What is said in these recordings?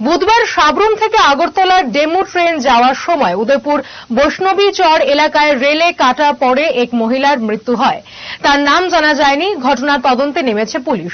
বুধবার সাবরুম থেকে আগরতলার ডেমু ট্রেন যাওয়ার সময় উদয়পুর বৈষ্ণবী চর এলাকায় রেলে কাটা পড়ে এক মহিলার মৃত্যু হয়। তার নাম জানা যায়নি, ঘটনার তদন্তে নেমেছে পুলিশ।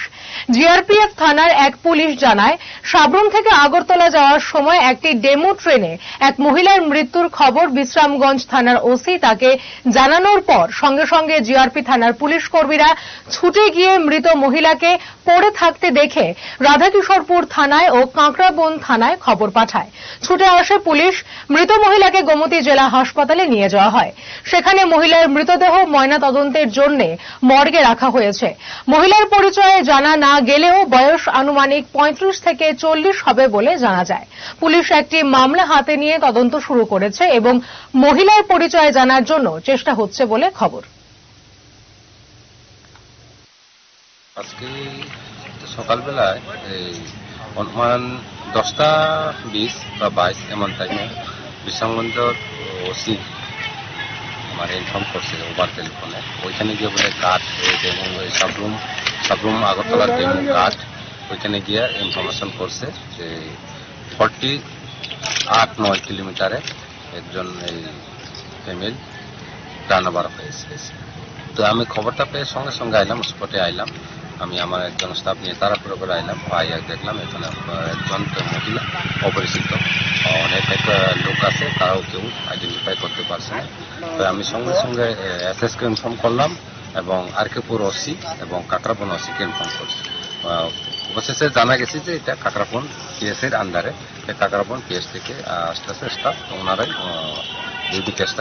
জিআরপিএফ থানার এক পুলিশ জানায় সাবরুম থেকে আগরতলা যাওয়ার সময় একটি ডেমো ট্রেনে এক মহিলার মৃত্যুর খবর বিশ্রামগঞ্জ থানার ওসি তাকে জানানোর পর সঙ্গে সঙ্গে জিআরপি থানার পুলিশ কর্মীরা ছুটে গিয়ে মৃত মহিলাকে পড়ে থাকতে দেখে রাধাকিশোরপুর থানায় ও কাঁকড়াবন থানায় খবর পাঠায়। ছুটে আসে পুলিশ, মৃত মহিলাকে গোমতী জেলা হাসপাতালে নিয়ে যাওয়া হয়। সেখানে মহিলার মৃতদেহ ময়না তদন্তের জন্য মর্গে রাখা হয়েছে। মহিলার পরিচয়ে জানা না গেলেও বয়স আনুমানিক পঁয়ত্রিশ থেকে চল্লিশ হবে বলে জানা যায়। পুলিশ একটি মামলা হাতে নিয়ে তদন্ত শুরু করেছে এবং মহিলার পরিচয় জানার জন্য চেষ্টা হচ্ছে বলে খবর। আজকে সকালবেলায় অনুমান দশটা বিশ বা বাইশ এমন টাইমে বিশ্রামগঞ্জ ওসি আমার ইনফর্ম করছে ওভার টেলিফোনে। ওইখানে গিয়ে বলে কাঠ সাবরুম সাবরুম আগরতলার ডেমো কাঠ। ওইখানে গিয়ে ইনফরমেশন করছে যে ফর্টি আট নয় কিলোমিটারে একজন এই ফ্যামিল প্রাণ আবার হয়েছে তো আমি খবরটা পেয়ে সঙ্গে সঙ্গে আইলাম স্পটে আইলাম। আমি আমার একজন স্টাফ নিয়ে তাড়াহুড়ো করে আইলাম আইয়া দেখলাম এখানে একজন মহিলা, অপরিচিত। অনেক একটা লোক আছে, তারাও কেউ আইডেন্টিফাই করতে পারছে না। তো আমি সঙ্গে সঙ্গে এস কে ইনফর্ম করলাম এবং আর কে পুর ওসি এবং কাকরাপন ওসিকে ইনফর্ম করছি। অবশেষে জানা গেছে যে এটা কাকরাপন পিএসের আন্ডারে। কাকরাপন পিএস থেকে আসতেছে স্টাফ ওনারাই ডিউটি কেসটা